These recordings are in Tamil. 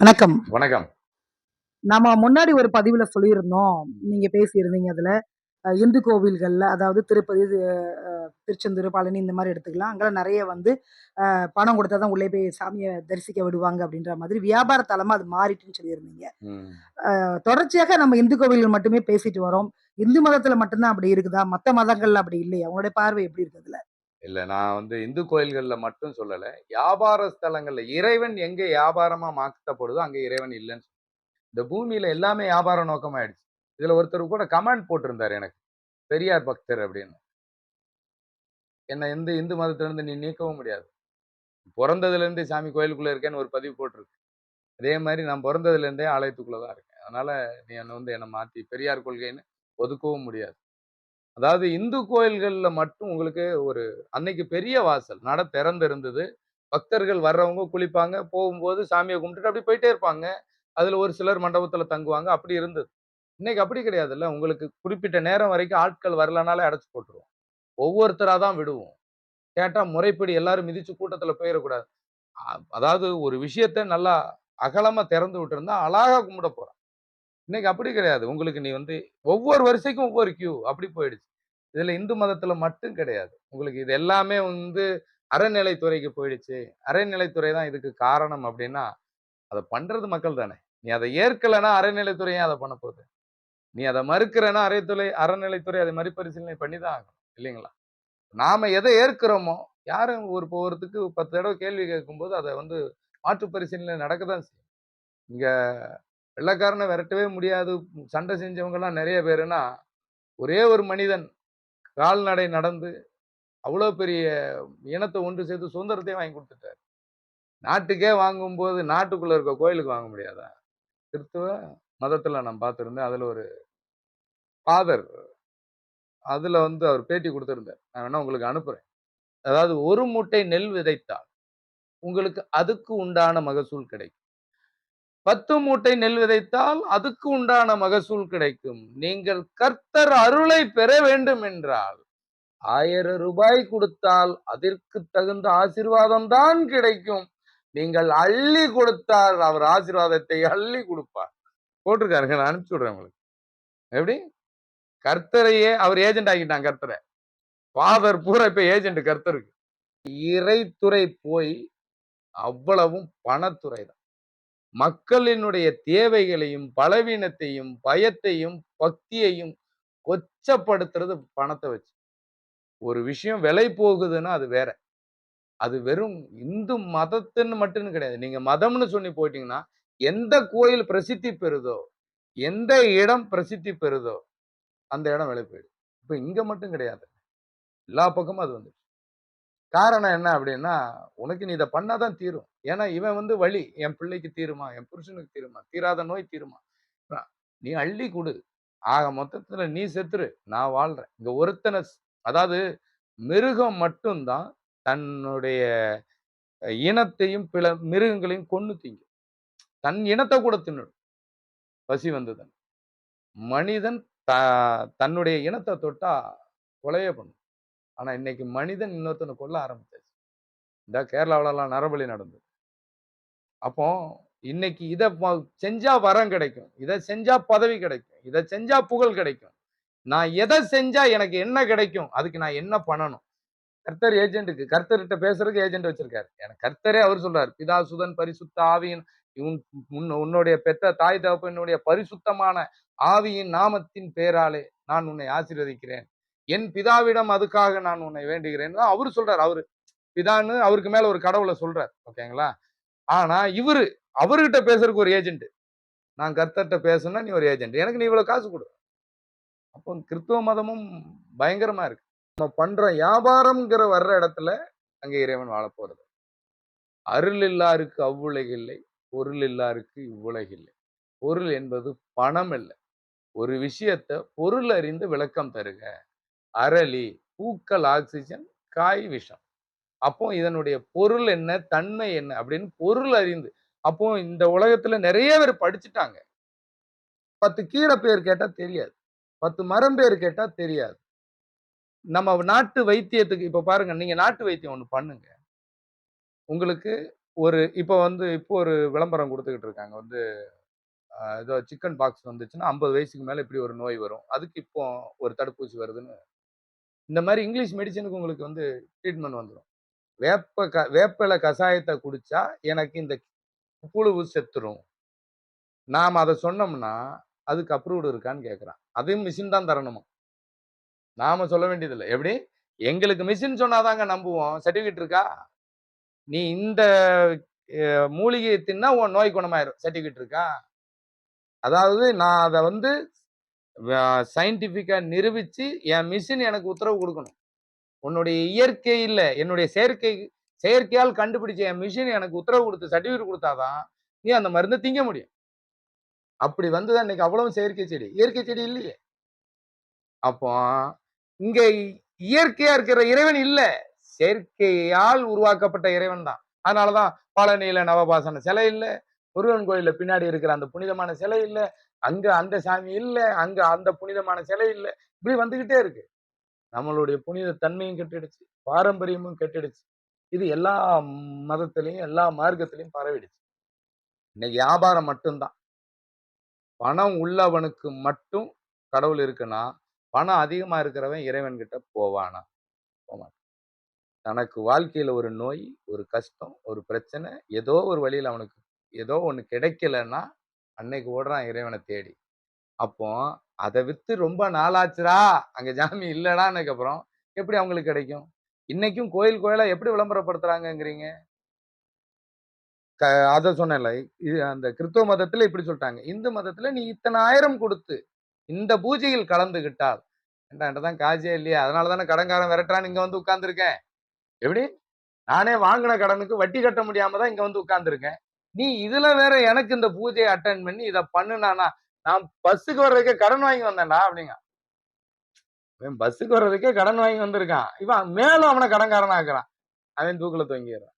வணக்கம். வணக்கம். நம்ம முன்னாடி ஒரு பதிவுல சொல்லியிருந்தோம். நீங்க பேசியிருந்தீங்க அதுல. இந்து கோவில்கள்ல அதாவது திருப்பதி திருச்செந்தூர் பழனி இந்த மாதிரி எடுத்துக்கலாம். அங்கெல்லாம் நிறைய வந்து பணம் கொடுத்தா தான் உள்ளே போய் சாமியை தரிசிக்க விடுவாங்க அப்படின்ற மாதிரி வியாபார தலமா அது மாறிட்டுன்னு சொல்லியிருந்தீங்க. தொடர்ச்சியாக நம்ம இந்து கோவில்கள் மட்டுமே பேசிட்டு வரோம். இந்து மதத்துல மட்டும்தான் அப்படி இருக்குதா? மத்த மதங்கள்ல அப்படி இல்லையா? உங்களுடைய பார்வை எப்படி இருக்குதுல இல்லை நான் வந்து இந்து கோயில்களில் மட்டும் சொல்லலை. வியாபார ஸ்தலங்களில் இறைவன் எங்கே வியாபாரமாக மாற்றப்படுதோ அங்கே இறைவன் இல்லைன்னு இந்த பூமியில் எல்லாமே வியாபார நோக்கமாயிடுச்சு. இதில் ஒருத்தர் கூட கமெண்ட் போட்டிருந்தார் எனக்கு. பெரியார் பக்தர் அப்படின்னு. என்னை எந்த இந்து மதத்திலேருந்து நீ நீக்கவும் முடியாது. பிறந்ததுலேருந்து சாமி கோயிலுக்குள்ளே இருக்கேன்னு ஒரு பதிவு போட்டிருக்கு. அதே மாதிரி நான் பிறந்ததுலேருந்தே ஆலயத்துக்குள்ளே தான் இருக்கேன். அதனால் நீ என்னை வந்து என்னை மாற்றி பெரியார் கொள்கைன்னு ஒதுக்கவும் முடியாது. அதாவது இந்து கோயில்களில் மட்டும் உங்களுக்கு ஒரு அன்னைக்கு பெரிய வாசல் நட திறந்திருந்தது. பக்தர்கள் வர்றவங்க குளிப்பாங்க போகும்போது சாமியை கும்பிட்டுட்டு அப்படி போயிட்டே இருப்பாங்க. அதில் ஒரு சிலர் மண்டபத்தில் தங்குவாங்க. அப்படி இருந்தது. இன்னைக்கு அப்படி கிடையாதுல்ல. உங்களுக்கு குறிப்பிட்ட நேரம் வரைக்கும் ஆட்கள் வரலனாலே அடைச்சி போட்டுருவோம். ஒவ்வொருத்தராக தான் விடுவோம். கேட்டால் முறைப்படி எல்லாரும் மிதிச்சு கூட்டத்தில் போயிடக்கூடாது அதாவது ஒரு விஷயத்த நல்லா அகலமாக திறந்து விட்டுருந்தா அழகாக கும்பிட போகிறான் இன்னைக்கு அப்படி கிடையாது. உங்களுக்கு நீ வந்து ஒவ்வொரு வரிசைக்கும் ஒவ்வொரு கியூ அப்படி போயிடுச்சு. இதுல இந்து மதத்துல மட்டும் கிடையாது. உங்களுக்கு இது எல்லாமே வந்து அறநிலைத்துறைக்கு போயிடுச்சு. அறநிலைத்துறை தான் இதுக்கு காரணம் அப்படின்னா அதை பண்றது மக்கள் தானே. நீ அதை ஏற்கலைன்னா அறநிலைத்துறையும் அதை பண்ண போகுது? நீ அதை மறுக்கிறனா அறத்துறை அறநிலைத்துறை அதை மறுபரிசீலனை பண்ணி தான் ஆகணும். இல்லைங்களா? நாம எதை ஏற்கிறோமோ யாரும் ஒரு போகிறதுக்கு ஒருத்துக்கு பத்து தடவை கேள்வி கேட்கும்போது அதை வந்து மாற்று பரிசீலனை நடக்க தான் செய்யும். இங்கே வெள்ளக்காரனை விரட்டவே முடியாது. சண்டை செஞ்சவங்கெல்லாம் நிறைய பேருனா ஒரே ஒரு மனிதன் கால்நடை நடந்து அவ்வளோ பெரிய இனத்தை ஒன்று சேர்த்து சுதந்திரத்தையும் வாங்கி கொடுத்துட்டாரு. நாட்டுக்கே வாங்கும்போது நாட்டுக்குள்ளே இருக்க கோயிலுக்கு வாங்க முடியாதா? கிறிஸ்துவ மதத்தில் நான் பார்த்துருந்தேன். அதில் ஒரு ஃபாதர் அதில் வந்து அவர் பேட்டி கொடுத்துருந்தார். நான் வேணா உங்களுக்கு அனுப்புகிறேன் அதாவது ஒரு மூட்டை நெல் விதைத்தால் உங்களுக்கு அதுக்கு உண்டான மகசூல் கிடைக்கும். பத்து மூட்டை நெல் விதைத்தால் அதுக்கு உண்டான மகசூல் கிடைக்கும். நீங்கள் கர்த்தர் அருளை பெற வேண்டும் என்றால் ஆயிரம் ரூபாய் கொடுத்தால் அதற்கு தகுந்த ஆசீர்வாதம் தான் கிடைக்கும். நீங்கள் அள்ளி கொடுத்தால் அவர் ஆசீர்வாதத்தை அள்ளி கொடுப்பார். போட்டிருக்காருங்க நான் அனுப்பிச்சு விடுறேன் உங்களுக்கு. எப்படி? கர்த்தரையே அவர் ஏஜென்ட் ஆகிட்டான் கர்த்தரை. ஃபாதர் பூரா இப்ப ஏஜென்ட் கர்த்தருக்கு. இறைத்துறை போய் அவ்வளவும் பணத்துறை தான். மக்களினுடைய தேவைகளையும் பலவீனத்தையும் பயத்தையும் பக்தியையும் கொச்சப்படுத்துறது பணத்தை வச்சு. ஒரு விஷயம் விலை போகுதுன்னா அது வேற. அது வெறும் இந்து மதத்துன்னு மட்டும் கிடையாது. நீங்க மதம்னு சொல்லி போயிட்டீங்கன்னா எந்த கோயில் பிரசித்தி பெறுதோ எந்த இடம் பிரசித்தி பெறுதோ அந்த இடம் விலை போயிடும். இப்போ இங்க மட்டும் கிடையாது. எல்லா பக்கமும் அது வந்து காரணம் என்ன அப்படின்னா உனக்கு நீ இதை பண்ணாதான் தீரும். ஏன்னா இவன் வந்து வழி என் பிள்ளைக்கு தீருமா? என் புருஷனுக்கு தீருமா? தீராத நோய் தீருமா? நீ அள்ளி கொடு. ஆக மொத்தத்துல நீ செத்துரு. நான் வாழ்றேன். இங்க ஒருத்தனை அதாவது மிருகம் மட்டும்தான் தன்னுடைய இனத்தையும் பிற மிருகங்களையும் கொண்டு திங்கும். தன் இனத்தை கூட தின்னுடும். பசி வந்ததன் மனிதன் த தன்னுடைய இனத்தை தொட்டா கொலையே பண்ணும். ஆனால் இன்னைக்கு மனிதன் இன்னொருத்தனை கொல்ல ஆரம்பிச்சாச்சு. இந்த கேரளாவிலலாம் நரபலி நடந்தது. அப்போ இன்னைக்கு இதை செஞ்சா வரம் கிடைக்கும். இதை செஞ்சா பதவி கிடைக்கும். இதை செஞ்சா புகழ் கிடைக்கும். நான் எதை செஞ்சா எனக்கு என்ன கிடைக்கும்? அதுக்கு நான் என்ன பண்ணணும்? கர்த்தர் ஏஜென்ட்டுக்கு கர்த்தர்கிட்ட பேசுறதுக்கு ஏஜென்ட் வச்சிருக்காரு. எனக்கு கர்த்தரே அவர் சொல்றாரு. பிதா சுதன் பரிசுத்த ஆவியின் உன் உன்- உன்னுடைய பெற்ற தாய் தகப்பனுடைய பரிசுத்தமான ஆவியின் நாமத்தின் பேராலே நான் உன்னை ஆசீர்வதிக்கிறேன். என் பிதாவிடம் அதுக்காக நான் உன்னை வேண்டுகிறேன் அவரு சொல்றாரு. அவரு பிதான்னு அவருக்கு மேல ஒரு கடவுளை சொல்றாரு. ஓகேங்களா? ஆனா இவரு அவர்கிட்ட பேசுறதுக்கு ஒரு ஏஜென்ட் நான் கர்த்தர்கிட்ட பேசணும்னா நீ ஒரு ஏஜென்ட் எனக்கு நீ இவ்வளவு காசு கொடு. அப்போ கிறிஸ்துவ மதமும் பயங்கரமா இருக்கு. நம்ம பண்ற வியாபாரம்ங்கிற வர்ற இடத்துல அங்கே இறைவன் வாழ போறது. அருள் இல்லாருக்கு அவ்வுலகில்லை பொருள் இல்லாருக்கு இவ்வுலகில்லை பொருள் என்பது பணம் இல்லை. ஒரு விஷயத்த பொருள் அறிந்து விளக்கம் தருக. அரளி பூக்கள் ஆக்சிஜன் காய் விஷம். அப்போ இதனுடைய பொருள் என்ன? தன்மை என்ன? அப்படின்னு பொருள் அறிந்து. அப்போ இந்த உலகத்துல நிறைய பேர் படிச்சுட்டாங்க. பத்து கீரை பேர் கேட்டா தெரியாது. பத்து மரம் பேர் கேட்டா தெரியாது. நம்ம நாட்டு வைத்தியத்துக்கு இப்ப பாருங்க நீங்க நாட்டு வைத்தியம் ஒன்று பண்ணுங்க. உங்களுக்கு ஒரு இப்போ வந்து இப்போ ஒரு விளம்பரம் கொடுத்துக்கிட்டு இருக்காங்க. வந்து ஏதோ சிக்கன் பாக்ஸ் வந்துச்சுன்னா ஐம்பது வயசுக்கு மேலே இப்படி ஒரு நோய் வரும். அதுக்கு இப்போ ஒரு தடுப்பூசி வருதுன்னு இந்த மாதிரி இங்கிலீஷ் மெடிசனுக்கு உங்களுக்கு வந்து ட்ரீட்மெண்ட் வந்துடும் வேப்ப க வேப்பிலை கஷாயத்தை குடிச்சா எனக்கு இந்த புழுவு செத்துரும். நாம் அதை சொன்னோம்னா அதுக்கு அப்ரூவ்டு இருக்கான்னு கேட்குறான் அதையும் மிஷின் தான் தரணுமா? நாம் சொல்ல வேண்டியதில்லை. எப்படி எங்களுக்கு மிஷின் சொன்னாதாங்க நம்புவோம். சர்டிஃபிகேட் இருக்கா? நீ இந்த மூலிகையை தின்னா உன் நோய் குணமாயிரும். சர்டிஃபிகேட் இருக்கா? அதாவது நான் அதை வந்து சயின்டிஃபிக்காக நிரூபித்து என் மிஷின் எனக்கு உத்தரவு கொடுக்கணும். உன்னுடைய இயற்கை இல்லை என்னுடைய செயற்கை செயற்கையால் கண்டுபிடிச்ச என் மிஷின் எனக்கு உத்தரவு கொடுத்து சர்டிஃபிகேட் கொடுத்தாதான் நீ அந்த மருந்தை திங்க முடியும். அப்படி வந்துதான் இன்னைக்கு அவ்வளவு செயற்கை செடி. இயற்கை செடி இல்லையே. அப்போ இங்க இயற்கையா இருக்கிற இறைவன் இல்லை. செயற்கையால் உருவாக்கப்பட்ட இறைவன் தான். அதனாலதான் பழனியில நவபாசன சிலை இல்லை முருகன் கோயில்ல பின்னாடி இருக்கிற அந்த புனிதமான சிலை இல்லை அங்க அந்த சாமி இல்ல அங்க அந்த புனிதமான சிலை இல்ல. இப்படி வந்துகிட்டே இருக்கு. நம்மளுடைய புனித தன்மையும் கெட்டுடுச்சு பாரம்பரியமும் கெட்டுடுச்சு. இது எல்லா மதத்திலையும் எல்லா மார்க்கத்திலையும் பரவிடுச்சு. இன்னைக்கு வியாபாரம் மட்டும்தான். பணம் உள்ளவனுக்கு மட்டும் கடவுள் இருக்குன்னா பணம் அதிகமா இருக்கிறவன் இறைவன் கிட்ட போவானா? போவான் தனக்கு வாழ்க்கையில ஒரு நோய் ஒரு கஷ்டம் ஒரு பிரச்சனை ஏதோ ஒரு வழியில அவனுக்கு ஏதோ ஒண்ணு கிடைக்கலன்னா அன்னைக்கு ஓடுறான் இறைவனை தேடி. அப்போ அதை வித்து ரொம்ப நாளாச்சுடா அங்க ஜாமி இல்லடான்னதுக்கு அப்புறம் எப்படி அவங்களுக்கு கிடைக்கும்? இன்னைக்கும் கோயில் கோயிலா எப்படி விளம்பரப்படுத்துறாங்கங்கிறீங்க? க அதை சொன்னேன்ல இது அந்த கிறிஸ்தவ மதத்துல இப்படி சொல்லிட்டாங்க. இந்து மதத்துல நீ இத்தனை ஆயிரம் கொடுத்து இந்த பூஜையில் கலந்துகிட்டால் ஏன்டா தான் காஜே இல்லையா அதனால தானே கடன்காரன் விரட்டான்னு இங்க வந்து உட்கார்ந்துருக்கேன். எப்படி? நானே வாங்கின கடனுக்கு வட்டி கட்ட முடியாம தான் இங்க வந்து உட்கார்ந்துருக்கேன். நீ இதுல வேற எனக்கு இந்த பூஜையை அட்டன் பண்ணி இதை பண்ணுனானா? நான் பஸ்ஸுக்கு வர்றதுக்கே கடன் வாங்கி வந்தேன்டா அப்படிங்க. அவன் பஸ்ஸுக்கு வர்றதுக்கே கடன் வாங்கி வந்திருக்கான். இவன் மேலும் அவனை கடன்காரனா ஆக்குறான் அவன் தூக்கில தொங்கிடுறான்.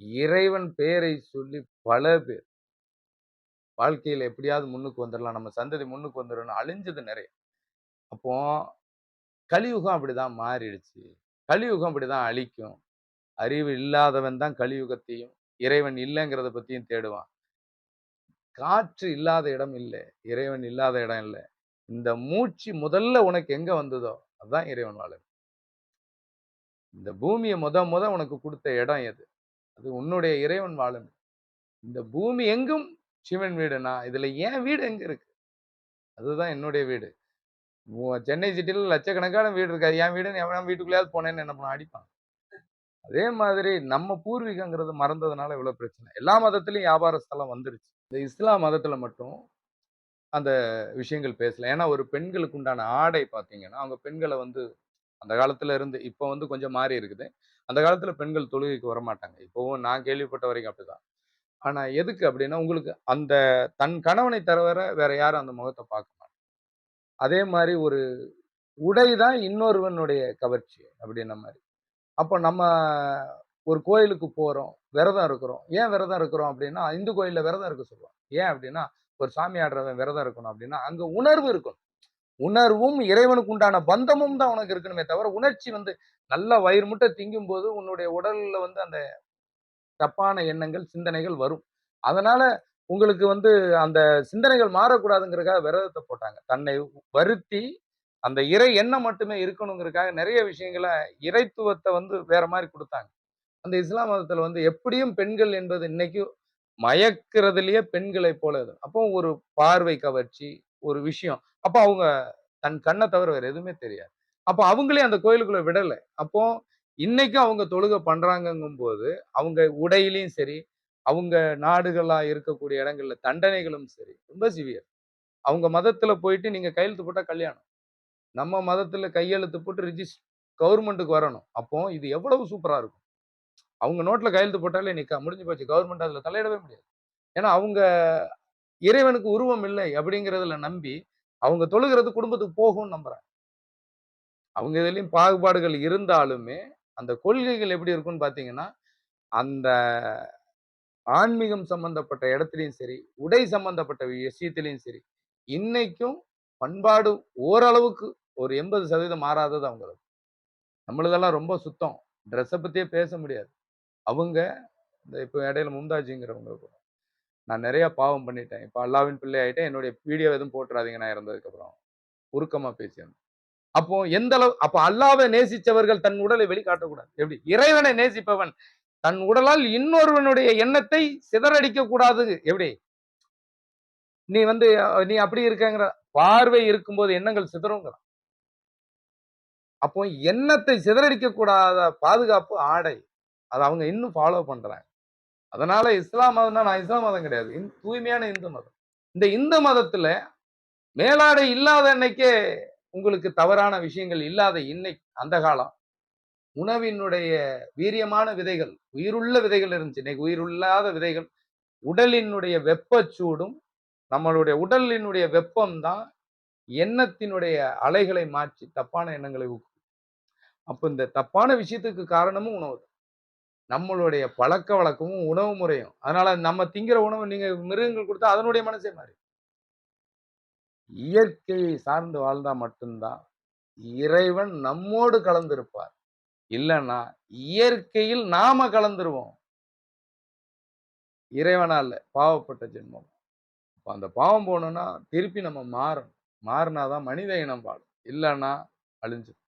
இறைவன் பெயரை சொல்லி பல பேர் வாழ்க்கையில எப்படியாவது முன்னுக்கு வந்துடலாம் நம்ம சந்ததி முன்னுக்கு வந்துடணும் அழிஞ்சது நிறைய. அப்போ கலியுகம் அப்படிதான் மாறிடுச்சு. கலியுகம் அப்படிதான் அழிக்கும். அறிவு இல்லாதவன் தான் கலியுகத்தையும் இறைவன் இல்லைங்கிறத பத்தியும் தேடுவான். காற்று இல்லாத இடம் இல்லை. இறைவன் இல்லாத இடம் இல்லை. இந்த மூச்சு முதல்ல உனக்கு எங்க வந்ததோ அதுதான் இறைவன் வாழ இந்த பூமியை முத முத உனக்கு கொடுத்த இடம் எது? அது உன்னுடைய இறைவன் வாழும். இந்த பூமி எங்கும் சிவன் வீடுனா இதுல ஏன் வீடு எங்க இருக்கு? அதுதான் என்னுடைய வீடு. சென்னை சிட்டியில் லட்சக்கணக்கான வீடு இருக்காது என் வீடுன்னு எவனா வீட்டுக்குள்ளேயாவது போனேன்னு என்ன பண்ண அடிப்பான். அதே மாதிரி நம்ம பூர்வீகங்கிறது மறந்ததுனால இவ்வளோ பிரச்சனை. எல்லா மதத்துலையும் வியாபார ஸ்தலம் வந்துருச்சு. இந்த இஸ்லாம் மதத்தில் மட்டும் அந்த விஷயங்கள் பேசல. ஏன்னா ஒரு பெண்களுக்கு உண்டான ஆடை பார்த்தீங்கன்னா அவங்க பெண்களை வந்து அந்த காலத்துல இருந்து இப்போ வந்து கொஞ்சம் மாறி இருக்குது. அந்த காலத்துல பெண்கள் தொழுகைக்கு வர மாட்டாங்க இப்போவும் நான் கேள்விப்பட்ட வரைக்கும் அப்படிதான். ஆனா எதுக்கு அப்படின்னா உங்களுக்கு அந்த தன் கணவனை தவிர வேற யாரும் அந்த முகத்தை பார்க்க மாட்டாங்க. அதே மாதிரி ஒரு உடை தான் இன்னொருவனுடைய கவர்ச்சி அப்படின்ன மாதிரி. அப்போ நம்ம ஒரு கோயிலுக்கு போகிறோம் விரதம் இருக்கிறோம். ஏன் விரதம் இருக்கிறோம் அப்படின்னா இந்து கோயிலில் விரதம் இருக்க சொல்லுவோம் ஏன் அப்படின்னா ஒரு சாமி ஆடுறவன் விரதம் இருக்கணும் அப்படின்னா அங்கே உணர்வு இருக்கணும். உணர்வும் இறைவனுக்கு உண்டான பந்தமும் தான் உனக்கு இருக்கணுமே தவிர உணர்ச்சி வந்து நல்லா வயிறு முட்டை திங்கும் போது உன்னுடைய உடல்ல வந்து அந்த தப்பான எண்ணங்கள் சிந்தனைகள் வரும். அதனால உங்களுக்கு வந்து அந்த சிந்தனைகள் மாறக்கூடாதுங்கிறக்காக விரதத்தை போட்டாங்க. தன்னை வருத்தி அந்த இறை எண்ணம் மட்டுமே இருக்கணுங்கிறதுக்காக நிறைய விஷயங்களை இறைத்துவத்தை வந்து வேற மாதிரி கொடுத்தாங்க. அந்த இஸ்லாம் மதத்துல வந்து எப்படியும் பெண்கள் என்பது இன்னைக்கு மயக்கிறதுலயே பெண்களை போல இது அப்போ ஒரு பார்வை கவர்ச்சி ஒரு விஷயம். அப்போ அவங்க தன் கண்ணை தவிர வேற எதுவுமே தெரியாது. அப்போ அவங்களே அந்த கோயிலுக்குள்ள விடலை. அப்போ இன்னைக்கும் அவங்க தொழுகை பண்றாங்கங்கும் போது அவங்க உடையிலையும் சரி அவங்க நாடுகளா இருக்கக்கூடிய இடங்கள்ல தண்டனைகளும் சரி ரொம்ப சிவியர் அவங்க மதத்துல போயிட்டு நீங்க கையெழுத்து போட்டா கல்யாணம். நம்ம மதத்தில் கையெழுத்து போட்டு ரிஜிஸ்ட் கவர்மெண்ட்டுக்கு வரணும். அப்போ இது எவ்வளவு சூப்பராக இருக்கும். அவங்க நோட்டில் கையெழுத்து போட்டாலே நிற்கா முடிஞ்சு போச்சு. கவர்மெண்ட் அதில் தலையிடவே முடியாது. ஏன்னா அவங்க இறைவனுக்கு உருவம் இல்லை அப்படிங்கறதுல நம்பி அவங்க தொழுகிறது குடும்பத்துக்கு போகும்னு நம்புறாங்க. அவங்க இதுலேயும் பாகுபாடுகள் இருந்தாலுமே அந்த கொள்கைகள் எப்படி இருக்கும்னு பார்த்தீங்கன்னா அந்த ஆன்மீகம் சம்பந்தப்பட்ட இடத்துலையும் சரி உடை சம்பந்தப்பட்ட விஷயத்திலையும் சரி இன்னைக்கும் பண்பாடு ஓரளவுக்கு ஒரு எண்பது சதவீதம் மாறாதது அவங்களுக்கு நம்மளதெல்லாம் ரொம்ப சுத்தம். ட்ரெஸ்ஸை பற்றியே பேச முடியாது. அவங்க இந்த இப்போ இடையில மும்தாஜிங்கிறவங்க கூட. நான் நிறையா பாவம் பண்ணிட்டேன். இப்போ அல்லாவின் பிள்ளை ஆகிட்டேன் என்னுடைய வீடியோ எதுவும் போட்டுறாதீங்க நான் இறந்ததுக்கப்புறம். உருக்கமாக பேசியிருந்தேன். அப்போ எந்த அளவு அப்போ அல்லாவை நேசித்தவர்கள் தன் உடலை வெளிக்காட்டக்கூடாது. எப்படி? இறைவனை நேசிப்பவன் தன் உடலால் இன்னொருவனுடைய எண்ணத்தை சிதறடிக்க கூடாது எப்படி? நீ வந்து நீ அப்படி இருக்கங்கிற பார்வை இருக்கும்போது எண்ணங்கள் சிதறுங்கிறான். அப்போ எண்ணத்தை சிதறடிக்க கூடாத பாதுகாப்பு ஆடை. அதை அவங்க இன்னும் ஃபாலோ பண்றாங்க. அதனால இஸ்லாம் மதம்னா நான் இஸ்லாம் மதம் கிடையாது. இந்~ தூய்மையான இந்து மதம். இந்த இந்து மதத்துல மேலாடை இல்லாத அன்னைக்கே உங்களுக்கு தவறான விஷயங்கள் இல்லாத இன்னைக்கு அந்த காலம் உணவினுடைய வீரியமான விதைகள் உயிருள்ள விதைகள் இருந்துச்சு. இன்னைக்கு உயிருள்ளாத விதைகள் உடலினுடைய வெப்பச்சூடும் நம்மளுடைய உடலினுடைய வெப்பம் தான் எண்ணத்தினுடைய அலைகளை மாற்றி தப்பான எண்ணங்களை ஊக்கும். அப்போ இந்த தப்பான விஷயத்துக்கு காரணமும் உணவு தான். நம்மளுடைய பழக்க வழக்கமும் உணவு முறையும். அதனால நம்ம திங்கிற உணவு நீங்க மிருகங்கள் கொடுத்தா அதனுடைய மனசே மாறி. இயற்கையை சார்ந்து வாழ்ந்தா மட்டும்தான் இறைவன் நம்மோடு கலந்திருப்பார். இல்லைன்னா இயற்கையில் நாம கலந்துருவோம். இறைவனால் பாவப்பட்ட ஜென்மம். அந்த பாவம் போகணுன்னா திருப்பி நம்ம மாறணும். மாறினாதான் மனித இனம் வாழும். இல்லைன்னா அழிஞ்சிடும்